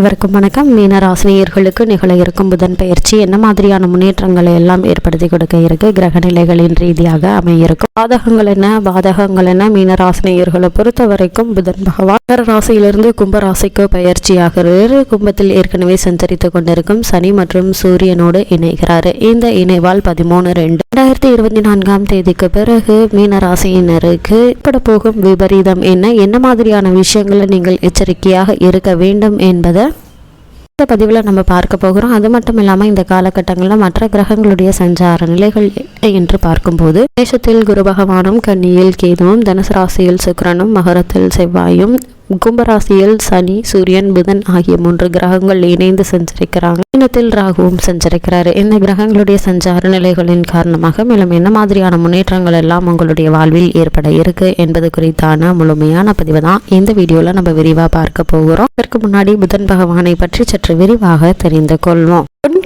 இவருக்கும் வணக்கம். மீன ராசினியர்களுக்கு நிகழ இருக்கும் புதன் பயிற்சி என்ன மாதிரியான முன்னேற்றங்களை எல்லாம் ஏற்படுத்தி கொடுக்க இருக்கு? கிரக நிலைகளின் ரீதியாக அமையிருக்கும். பாதகங்கள் என்ன? பாதகங்கள் என்ன? மீன ராசினியர்களை பொறுத்த வரைக்கும் புதன் பகவான் மகர ராசியிலிருந்து கும்ப ராசிக்கு பயிற்சியாகிறார் கும்பத்தில் ஏற்கனவே சஞ்சரித்து கொண்டிருக்கும் சனி மற்றும் சூரியனோடு இணைகிறார். இந்த இணைவால் பதிமூணு ரெண்டு. ரெண்டாயிரத்தி இருபத்தி நான்காம் தேதிக்கு பிறகு மீன ராசியினருக்கு ஏற்பட போகும் விபரீதம் என்ன? என்ன மாதிரியான விஷயங்களை நீங்கள் எச்சரிக்கையாக இருக்க வேண்டும் என்பதை இந்த பதிவில் நம்ம பார்க்க போகிறோம். அது மட்டும் இல்லாமல் இந்த காலகட்டங்களில் மற்ற கிரகங்களுடைய சஞ்சார நிலைகள் என்று பார்க்கும்போது தேசத்தில் குரு பகவானும் கன்னியில் கேதுவும் தனுசு ராசியில் சுக்கரனும் மகரத்தில் செவ்வாயும் கும்பராசியில் சனி சூரியன் புதன் ஆகிய மூன்று கிரகங்கள் இணைந்து சஞ்சரிக்கிறாங்க. இனத்தில் ராகுவும் சஞ்சரிக்கிறாரு. இந்த கிரகங்களுடைய சஞ்சார நிலைகளின் காரணமாக மேலும் என்ன மாதிரியான முன்னேற்றங்கள் எல்லாம் உங்களுடைய வாழ்வில் ஏற்பட இருக்கு என்பது குறித்தான முழுமையான பதிவு தான் இந்த வீடியோல நம்ம விரிவா பார்க்க போகிறோம். இதற்கு முன்னாடி புதன் பகவானை பற்றி சற்று விரிவாக தெரிந்து கொள்வோம்.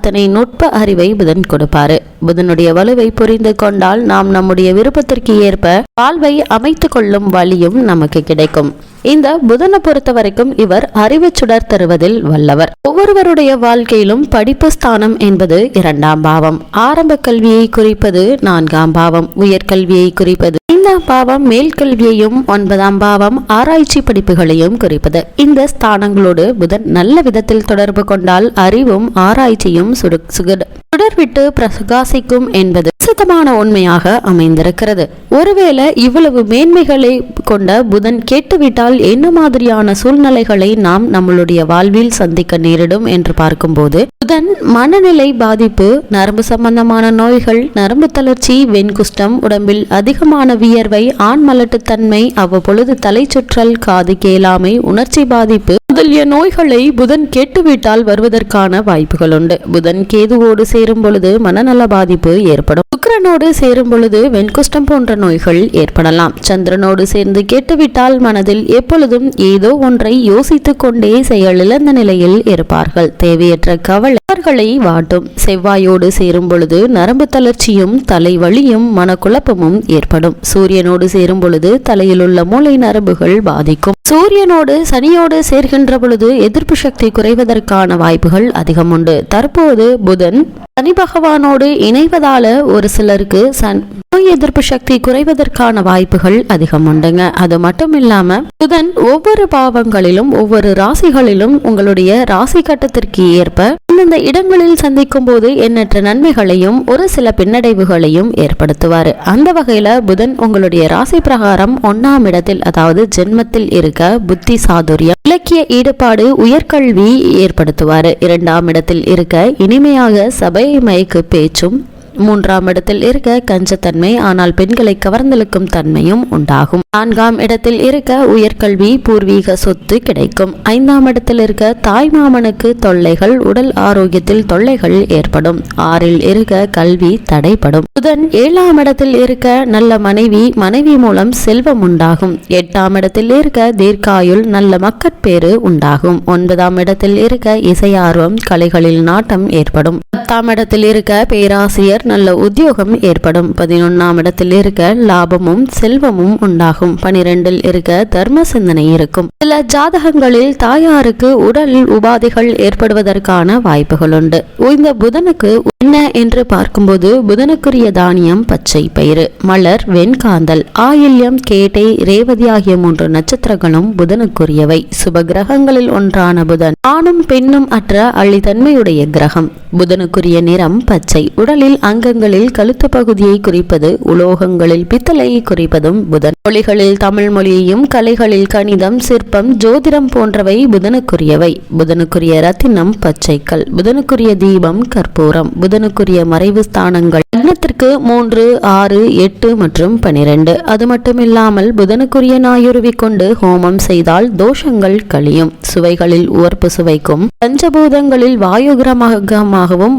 அத்தனை நுட்ப அறிவை புதன் கொடுப்பாரு. புதனுடைய வலுவை புரிந்து கொண்டால் நாம் நம்முடைய விருப்பத்திற்கு ஏற்ப வாழ்வை அமைத்துக் கொள்ளும் வழியும் நமக்கு கிடைக்கும். இந்த புதனை பொறுத்த வரைக்கும் இவர் அறிவு சுடர் தருவதில் வல்லவர். ஒவ்வொருவருடைய வாழ்க்கையிலும் படிப்பு ஸ்தானம் என்பது இரண்டாம் பாவம். ஆரம்ப கல்வியை குறிப்பது நான்காம் பாவம். உயர்கல்வியை குறிப்பது ஐந்தாம் பாவம். மேல் கல்வியையும் ஒன்பதாம் பாவம். ஆராய்ச்சி படிப்புகளையும் குறிப்பது. இந்த ஸ்தானங்களோடு புதன் நல்ல விதத்தில் தொடர்பு கொண்டால் அறிவும் ஆராய்ச்சியும் சுடு சுகடு சுடர்விட்டு பிரகாசிக்கும் என்பது சுத்தமான உண்மையாக அமைந்திருக்கிறது. ஒருவேளை இவ்வளவு மேன்மைகளை கொண்ட புதன் கேட்டுவிட்டால் என்ன மாதிரியான சூழ்நிலைகளை நாம் நம்மளுடைய வாழ்வில் சந்திக்க நேரிடும் என்று பார்க்கும்போது புதன் மனநிலை பாதிப்பு நரம்பு சம்பந்தமான நோய்கள் நரம்பு தளர்ச்சி வெண்குஷ்டம் உடம்பில் அதிகமான வியர்வை ஆண் மலட்டுத்தன்மை அவ்வப்பொழுது தலை சுற்றல் காது கேளாமை உணர்ச்சி பாதிப்பு முதலிய நோய்களை புதன் கேட்டுவிட்டால் வருவதற்கான வாய்ப்புகள் உண்டு. புதன் கேதுவோடு சேரும் பொழுது மனநல பாதிப்பு ஏற்படும். சுக்கரனோடு சேரும் பொழுது வெண்குஷ்டம் போன்ற நோய்கள் ஏற்படலாம். சந்திரனோடு சேர்ந்து கேட்டுவிட்டால் மனதில் எப்பொழுதும் ஏதோ ஒன்றை யோசித்துக் கொண்டே செயலிழந்த நிலையில் இருப்பார்கள். தேவையற்ற கவலை அவர்களை வாட்டும். செவ்வாயோடு சேரும் பொழுது நரம்பு தளர்ச்சியும் தலைவலியும் மனக்குழப்பமும் ஏற்படும். சூரியனோடு சேரும் பொழுது தலையில் உள்ள மூளை நரம்புகள் பாதிக்கும். சூரியனோடு சனியோடு சேர்கின்ற பொழுது எதிர்ப்பு சக்தி குறைவதற்கான வாய்ப்புகள் அதிகம் உண்டு. தற்போது புதன் சனி பகவானோடு இணைவதால ஒரு சிலருக்கு சன் நோய் எதிர்ப்பு சக்தி குறைவதற்கான வாய்ப்புகள் அதிகம் உண்டுங்க. அது மட்டும் இல்லாம புதன் ஒவ்வொரு பாவங்களிலும் ஒவ்வொரு ராசிகளிலும் உங்களுடைய ராசி கட்டத்திற்கு ஏற்ப அந்தந்த இடங்களில் சந்திக்கும் போது எண்ணற்ற நன்மைகளையும் ஒரு சில பின்னடைவுகளையும் ஏற்படுத்துவார். அந்த வகையில புதன் உங்களுடைய ராசி பிரகாரம் ஒன்னாம் இடத்தில் அதாவது ஜென்மத்தில் இருக்க புத்தி சாதுரியம் இலக்கிய ஈடுபாடு உயர்கல்வி ஏற்படுத்துவார். இரண்டாம் இடத்தில் இருக்க இனிமையாக சபை மயக்கு பேச்சும் மூன்றாம் இடத்தில் இருக்க கஞ்சத்தன்மை ஆனால் பெண்களை கவர்ந்தெழுக்கும் தன்மையும் உண்டாகும். நான்காம் இடத்தில் இருக்க உயர்கல்வி பூர்வீக சொத்து கிடைக்கும். ஐந்தாம் இடத்தில் இருக்க தாய் மாமனுக்கு தொல்லைகள் உடல் ஆரோக்கியத்தில் தொல்லைகள் ஏற்படும். ஆறில் இருக்க கல்வி தடைப்படும் புதன் ஏழாம் இடத்தில் இருக்க நல்ல மனைவி மனைவி மூலம் செல்வம் உண்டாகும். எட்டாம் இடத்தில் இருக்க தீர்க்காயுள் நல்ல மக்கட்பேறு உண்டாகும். ஒன்பதாம் இடத்தில் இருக்க இசையார்வம் கலைகளில் நாட்டம் ஏற்படும். பத்தாம் இடத்தில் இருக்க பேராசிரியர் நல்ல உத்தியோகம் ஏற்படும். பதினொன்றாம் இடத்தில் இருக்க லாபமும் செல்வமும் உண்டாகும். பனிரெண்டில் இருக்க தர்ம சிந்தனை இருக்கும். சில ஜாதகங்களில் தாயாருக்கு உடல் உபாதைகள் ஏற்படுவதற்கான வாய்ப்புகள் உண்டு. இந்த புதனுக்கு என்ன என்று பார்க்கும்போது புதனுக்குரிய தானியம் பச்சை பயிறு மலர் வெண்காந்தல் ஆயில்யம் கேட்டை ரேவதி ஆகிய மூன்று நட்சத்திரங்களும் புதனுக்குரியவை. சுப கிரகங்களில் ஒன்றான புதன் ஆணும் பெண்ணும் அற்ற அள்ளித்தன்மையுடைய கிரகம். புதனுக்குரிய நிறம் பச்சை. உடலில் அங்கங்களில் கழுத்து பகுதியை குறிப்பது உலோகங்களில் பித்தளையை குறிப்பதும் புதன். மொழிகளில் தமிழ் மொழியையும் கலைகளில் கணிதம் சிற்பம் ஜோதிடம் போன்றவை புதனுக்குரியவை. புதனுக்குரிய ரத்தினம் பச்சைக்கல். புதனுக்குரிய தீபம் கற்பூரம். புதனுக்குரிய மறைவு ஸ்தானங்கள். லக்னத்திற்கு மூன்று ஆறு எட்டு மற்றும் பனிரெண்டு. அது மட்டுமில்லாமல் புதனுக்குரிய நாயுருவி கொண்டு ஹோமம் செய்தால் தோஷங்கள் கழியும். சுவைகளில் உவர்ப்பு சுவைக்கும். பஞ்சபூதங்களில் வாயுகிரமாக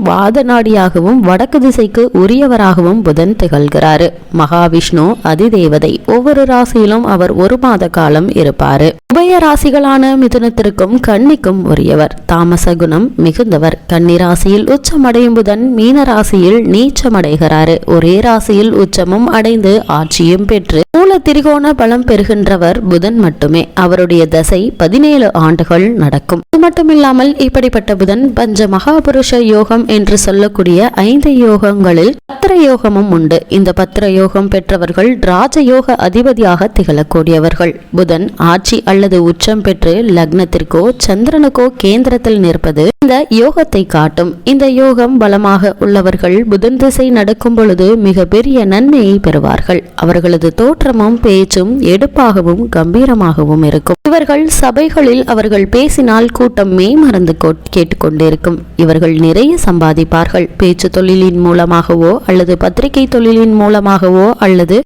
வாத நாடியாகவும் வடக்கு திசைக்கு உரியவராகவும் புதன் திகழ்கிறாரு. மகாவிஷ்ணு அதிதேவதை ஒவ்வொரு ராசியிலும் அவர் ஒரு மாத காலம் இருப்பாரு. உபய ராசிகளான மிதுனத்திற்கும் கன்னிக்கும் உரியவர். தாமச குணம் மிகுந்தவர். கன்னி ராசியில் உச்சமடையும் புதன் மீன ராசியில் நீச்சமடைகிறாரு. ஒரே ராசியில் உச்சமும் அடைந்து ஆட்சியும் பெற்று மூல திரிகோண பலம் பெறுகின்றவர் புதன் மட்டுமே. அவருடைய தசை பதினேழு ஆண்டுகள் நடக்கும். மட்டுமில்லாமல் இப்படிப்பட்ட புதன் பஞ்ச மகாபுருஷ யோகம் என்று சொல்லக்கூடிய ஐந்து யோகங்களில் பத்திர யோகமும் உண்டு. இந்த பத்திர யோகம் பெற்றவர்கள் ராஜயோக அதிபதியாக திகழக்கூடியவர்கள். புதன் ஆட்சி அல்லது உச்சம் பெற்று லக்னத்திற்கோ சந்திரனுக்கோ கேந்திரத்தில் நிற்பது இந்த யோகத்தை காட்டும். இந்த யோகம் பலமாக உள்ளவர்கள் புதன் திசை நடக்கும் பொழுது மிக பெரிய நன்மையை பெறுவார்கள். அவர்களது தோற்றமும் பேச்சும் எடுப்பாகவும் கம்பீரமாகவும் இருக்கும். இவர்கள் சபைகளில் அவர்கள் பேசினால் கூட்டம் மேமறந்து கேட்டுக்கொண்டிருக்கும். இவர்கள் நிறைய சம்பாதிப்பார்கள். பேச்சு தொழிலின் மூலமாகவோ அல்லது பத்திரிகை தொழிலின் மூலமாகவோ அல்லது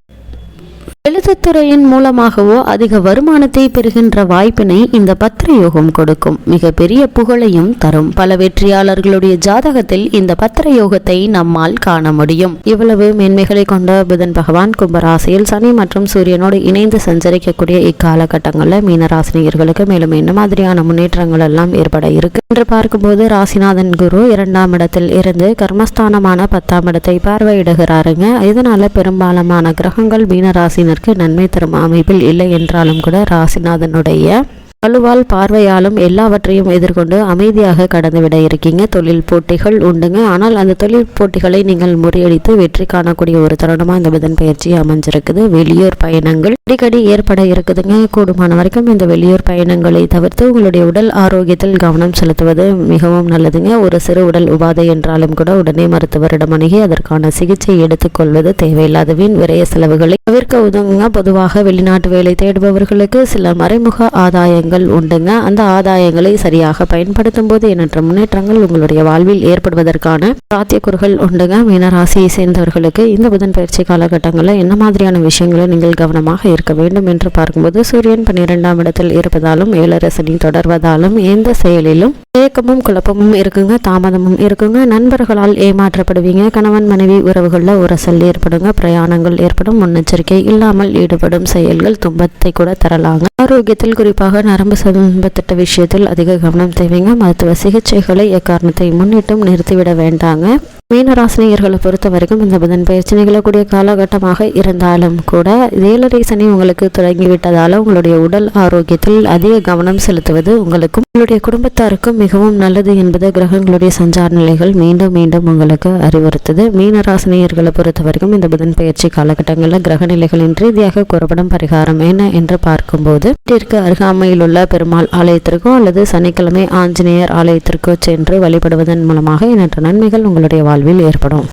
எழுத்துத்துறையின் மூலமாகவோ அதிக வருமானத்தை பெறுகின்ற வாய்ப்பினை இந்த பத்திர யோகம் கொடுக்கும். மிகப்பெரிய புகழையும் தரும். பல வெற்றியாளர்களுடைய ஜாதகத்தில் இந்த பத்திர யோகத்தை நம்மால் காண முடியும். இவ்வளவு மேன்மைகளை கொண்ட புதன் பகவான் கும்பராசியில் சனி மற்றும் சூரியனோடு இணைந்து சஞ்சரிக்கக்கூடிய இக்காலகட்டங்களில் மீனராசினியர்களுக்கு மேலும் என்ன மாதிரியான முன்னேற்றங்கள் எல்லாம் ஏற்பட இருக்கு. என்று பார்க்கும்போது ராசிநாதன் குரு இரண்டாம் இடத்தில் இருந்து கர்மஸ்தானமான பத்தாம் இடத்தை பார்வையிடுகிறாருங்க. இதனால பெரும்பாலான கிரகங்கள் மீனராசினருக்கு நன்மை தரும் அமைப்பில் இல்லை என்றாலும் கூட ராசிநாதனுடைய வலுவால் பார்வையாலும் எல்லாவற்றையும் எதிர்கொண்டு அமைதியாக கடந்துவிட இருக்கீங்க. தொழில் போட்டிகள் உண்டுங்க. ஆனால் அந்த தொழில் போட்டிகளை நீங்கள் முறியடித்து வெற்றி காணக்கூடிய ஒரு தருணமாக இந்த புதன் பயிற்சி அமைஞ்சிருக்குது. வெளியூர் பயணங்கள் அடிக்கடி ஏற்பட இருக்குதுங்க. கூடுமான வரைக்கும் இந்த வெளியூர் பயணங்களை தவிர்த்து உங்களுடைய உடல் ஆரோக்கியத்தில் கவனம் செலுத்துவது மிகவும் நல்லதுங்க. ஒரு சிறு உடல் உபாதை என்றாலும் கூட உடனே மருத்துவரிடம் அணுகி அதற்கான சிகிச்சை எடுத்துக்கொள்வது தேவையில்லாத வீண் விரைய செலவுகளை தவிர்க்க உதவுங்க. பொதுவாக வெளிநாட்டு வேலை தேடுபவர்களுக்கு சில மறைமுக ஆதாயங்கள் ஆதாயங்கள் உண்டுங்க. அந்த ஆதாயங்களை சரியாக பயன்படுத்தும் போது எண்ணற்ற முன்னேற்றங்கள் உங்களுடைய வாழ்வில் ஏற்படுவதற்கான சாத்தியக்கூறுகள் உண்டுங்க. மீனராசியை சேர்ந்தவர்களுக்கு இந்த புதன் பயிற்சி காலகட்டங்களில் என்ன மாதிரியான விஷயங்களை நீங்கள் கவனமாக இருக்க வேண்டும் என்று பார்க்கும்போது சூரியன் பன்னிரெண்டாம் இடத்தில் இருப்பதாலும் ஏழரசனி தொடர்வதாலும் எந்த செயலிலும் ஏக்கமும் குழப்பமும் இருக்குங்க தாமதமும் இருக்குங்க. நண்பர்களால் ஏமாற்றப்படுவீங்க. கணவன் மனைவி உறவுகளில் உரசல் ஏற்படுங்க. பிரயாணங்கள் ஏற்படும். முன்னெச்சரிக்கை இல்லாமல் ஈடுபடும் செயல்கள் துன்பத்தை கூட தரலாங்க. ஆரோக்கியத்தில் குறிப்பாக நரம்பு சம்பந்தப்பட்ட விஷயத்தில் அதிக கவனம் தேவைங்க. மருத்துவ சிகிச்சைகளை எக்காரணத்தை முன்னிட்டும் நிறுத்திவிட வேண்டாங்க. மீனராசினியர்களை பொறுத்த வரைக்கும் இந்த புதன் பயிற்சி நிகழக்கூடிய காலகட்டமாக இருந்தாலும் கூட ஏழரை சனி உங்களுக்கு தொடங்கிவிட்டதால் உங்களுடைய உடல் ஆரோக்கியத்தில் அதிக கவனம் செலுத்துவது உங்களுக்கும் உங்களுடைய குடும்பத்தாருக்கும் மிகவும் நல்லது என்பது கிரகங்களுடைய சஞ்சார நிலைகள் மீண்டும் மீண்டும் உங்களுக்கு அறிவுறுத்தது. மீனராசினியர்களை பொறுத்த வரைக்கும் இந்த புதன் பயிற்சி காலகட்டங்களில் கிரக நிலைகளின் ரீதியாக கூறப்படும் பரிகாரம் என்ன என்று பார்க்கும்போது வீட்டிற்கு அருகாமையில் உள்ள பெருமாள் ஆலயத்திற்கோ அல்லது சனிக்கிழமை ஆஞ்சநேயர் ஆலயத்திற்கோ சென்று வழிபடுவதன் மூலமாக எண்ணற்ற நன்மைகள் உங்களுடைய வாழ்வில் ஏற்படும்.